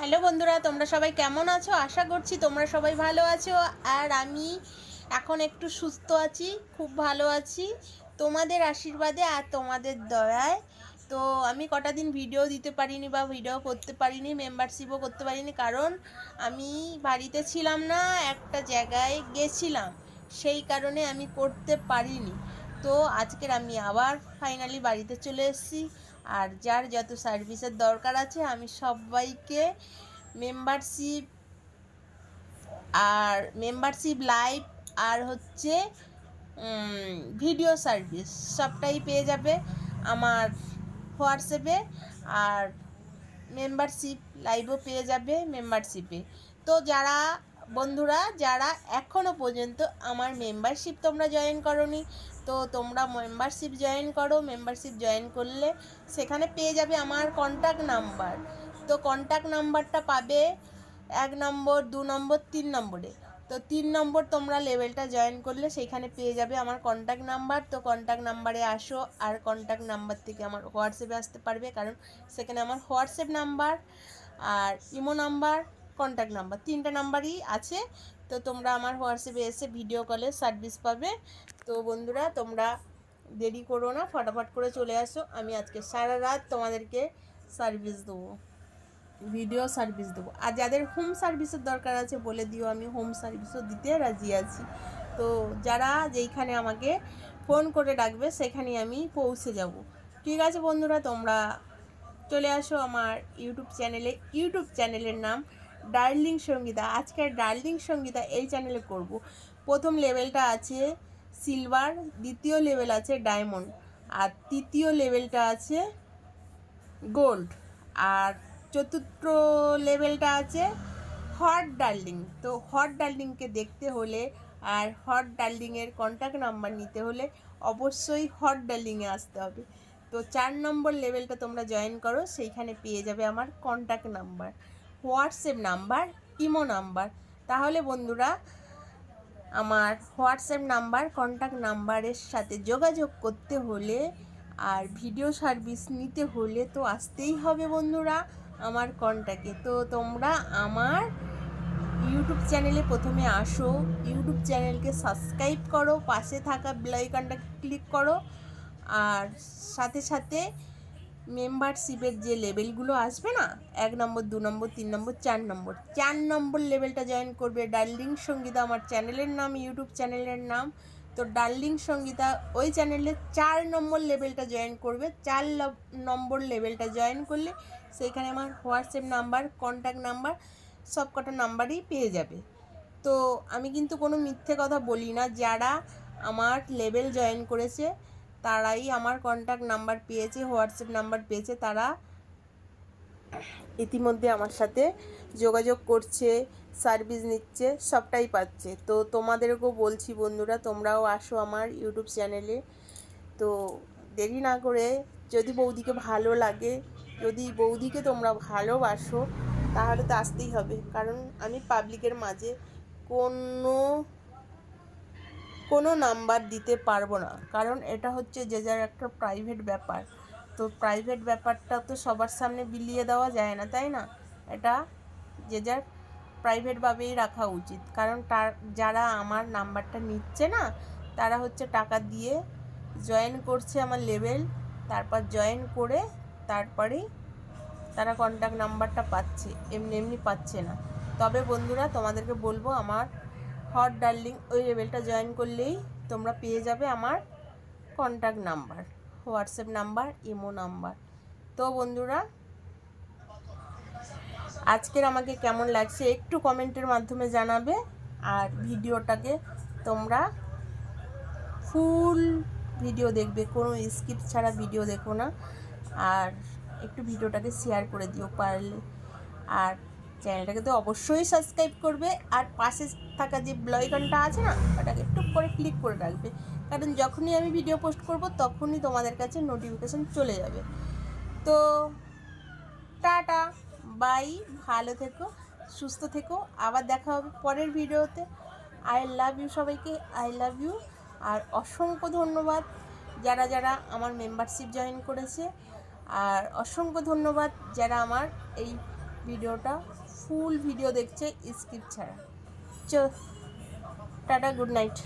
Hello বন্ধুরা, তোমরা সবাই কেমন আছো? আশা করছি তোমরা সবাই ভালো আছো। আর আমি এখন একটু সুস্থ আছি, খুব ভালো আছি। তোমাদের আশীর্বাদে আর তোমাদের দয়ায়। তো আমি কটা দিন ভিডিও দিতে পারিনি বা ভিডিও করতে পারিনি মেম্বারশিপও করতে পারিনি। কারণ আমি বাড়িতে ছিলাম না, একটা জায়গায় গেছিলাম। সেই কারণে আমি করতে পারিনি। তো আজকের আমি আবার ফাইনালি বাড়িতে চলে এসেছি। আর যার যত সার্ভিসের দরকার আছে, আমি সবাইকে মেম্বারশিপ আর মেম্বারশিপ লাইভ আর হচ্ছে ভিডিও সার্ভিস সবটাই পেয়ে যাবে আমার হোয়াটসঅ্যাপে আর মেম্বারশিপ লাইভও পেয়ে যাবে মেম্বারশিপে তো যারা বন্ধুরা, যারা এখনও পর্যন্ত আমার মেম্বারশিপ তোমরা জয়েন করনি, তো তোমরা মেম্বারশিপ জয়েন করো। মেম্বারশিপ জয়েন করলে সেখানে পেয়ে যাবে আমার কন্ট্যাক্ট নাম্বার তো কন্ট্যাক্ট নাম্বারটা পাবে এক নম্বর, দু নম্বর, তিন নম্বরে। তো তিন নম্বর তোমরা লেভেলটা জয়েন করলে সেইখানে পেয়ে যাবে আমার কন্ট্যাক্ট নাম্বার তো কন্ট্যাক্ট নাম্বারে আসো, আর কন্ট্যাক্ট নাম্বার থেকে আমার হোয়াটসঅ্যাপে আসতে পারবে। কারণ সেখানে আমার হোয়াটসঅ্যাপ নাম্বার আর ইমো নাম্বার কন্ট্যাক্ট নাম্বার তিনটা নাম্বারই আছে, তো তোমরা আমার হোয়াটসঅ্যাপে এসে ভিডিও কলে সার্ভিস পাবে। তো বন্ধুরা, তোমরা দেরি করো না, ফটাফট করে চলে আসো। আমি আজকে সারা রাত তোমাদেরকে সার্ভিস দেবো ভিডিও সার্ভিস দেবো। আর যাদের হোম সার্ভিসের দরকার আছে, বলে দিও, আমি হোম সার্ভিসও দিতে রাজি আছি। তো যারা যেইখানে আমাকে ফোন করে ডাকবে সেখানে আমি পৌঁছে যাব। ঠিক আছে বন্ধুরা, তোমরা চলে আসো আমার ইউটিউব চ্যানেলে ইউটিউব চ্যানেলের নাম ডার্লিং সঙ্গীতা, আজকের ডার্লিং সঙ্গীতা এই চ্যানেলে করব। প্রথম লেভেলটা আছে সিলভার দ্বিতীয় লেভেল আছে ডায়মন্ড আর তৃতীয় লেভেলটা আছে গোল্ড আর চতুর্থ লেভেলটা আছে হট ডার্লিং তো হট ডার্লিংকে দেখতে হলে আর হট ডার্লিংয়ের কন্ট্যাক্ট নাম্বার নিতে হলে অবশ্যই হট ডার্লিংয়ে আসতে হবে। তো চার নম্বর লেভেলটা তোমরা জয়েন করো, সেইখানে পেয়ে যাবে আমার contact number WhatsApp number, Imo number. তাহলে বন্ধুরা, আমার হোয়াটসঅ্যাপ নাম্বার কন্ট্যাক্ট নাম্বারের সাথে যোগাযোগ করতে হলে আর ভিডিও সার্ভিস নিতে হলে তো আসতেই হবে বন্ধুরা আমার কন্ট্যাক্টে তো তোমরা আমার ইউটিউব চ্যানেলে প্রথমে আসো, ইউটিউব চ্যানেলকে সাবস্ক্রাইব করো, পাশে থাকা বেলাইকনটা ক্লিক করো, আর সাথে সাথে মেম্বারশিপের যে লেভেলগুলো আসবে না, এক নম্বর, দু নম্বর, তিন নম্বর, চার নম্বর চার নম্বর লেভেলটা জয়েন করবে ডার্লিং সঙ্গীতা, আমার চ্যানেলের নাম ইউটিউব চ্যানেলের নাম। তো ডার্লিং সঙ্গীতা ওই চ্যানেলে চার নম্বর লেভেলটা জয়েন করবে, চার নম্বর লেভেলটা জয়েন করলে সেইখানে আমার হোয়াটসঅ্যাপ নাম্বার কন্ট্যাক্ট নাম্বার সব কটা নাম্বারই পেয়ে যাবে। তো আমি কিন্তু কোনো মিথ্যে কথা বলি না, যারা আমার লেভেল জয়েন করেছে তারাই আমার কন্ট্যাক্ট নাম্বার পেয়েছে হোয়াটসঅ্যাপ নাম্বার পেয়েছে, তারা ইতিমধ্যে আমার সাথে যোগাযোগ করছে সার্ভিস নিচ্ছে, সবটাই পাচ্ছে। তো তোমাদেরকেও বলছি বন্ধুরা, তোমরাও আসো আমার ইউটিউব চ্যানেলে তো দেরি না করে যদি বৌদিকে ভালো লাগে, যদি বৌদিকে তোমরা ভালোবাসো, তাহলে তো আসতেই হবে। কারণ আমি পাবলিকের মাঝে কোনো কোনো নাম্বার দিতে পারব না। কারণ এটা হচ্ছে যে যার একটা প্রাইভেট ব্যাপার। তো প্রাইভেট ব্যাপারটা তো সবার সামনে বিলিয়ে দেওয়া যায় না, তাই না? এটা যে যার প্রাইভেটভাবেই রাখা উচিত। কারণ তার, যারা আমার নাম্বারটা নিচ্ছে না, তারা হচ্ছে টাকা দিয়ে জয়েন করছে আমার লেভেল তারপর জয়েন করে তারপরেই তারা কন্ট্যাক্ট নাম্বারটা পাচ্ছে। এমনি এমনি পাচ্ছে না। তবে বন্ধুরা, তোমাদেরকে বলব, আমার হট ডার্লিং ওই লেভেলটা জয়েন করলেই তোমরা পেয়ে যাবে আমার contact number WhatsApp number Imo number তো বন্ধুরা, আজকের আমাকে কেমন লাগছে একটু কমেন্টের মাধ্যমে জানাবে আর ভিডিওটাকে তোমরা ফুল ভিডিও দেখবে, কোনো স্কিপ ছাড়া ভিডিও দেখো না। আর একটু ভিডিওটাকে শেয়ার করে দিও পারলে। আর চ্যানেলটাকে তো অবশ্যই সাবস্ক্রাইব করবে আর পাশে থাকা যে ব্লইকনটা আছে না, ওটাকে একটু করে ক্লিক করে রাখবে। কারণ যখনই আমি ভিডিও পোস্ট করব, তখনই তোমাদের কাছে নোটিফিকেশান চলে যাবে। তো টাটা বাই ভালো থেকো, সুস্থ থেকো। আবার দেখা হবে পরের ভিডিওতে আই লাভ ইউ সবাইকে আই লাভ ইউ আর অসংখ্য ধন্যবাদ যারা যারা আমার মেম্বারশিপ জয়েন করেছে। আর অসংখ্য ধন্যবাদ যারা আমার এই ভিডিওটা ফুল ভিডিও দেখছে স্কিপ ছাড়া। চ টাটা গুড নাইট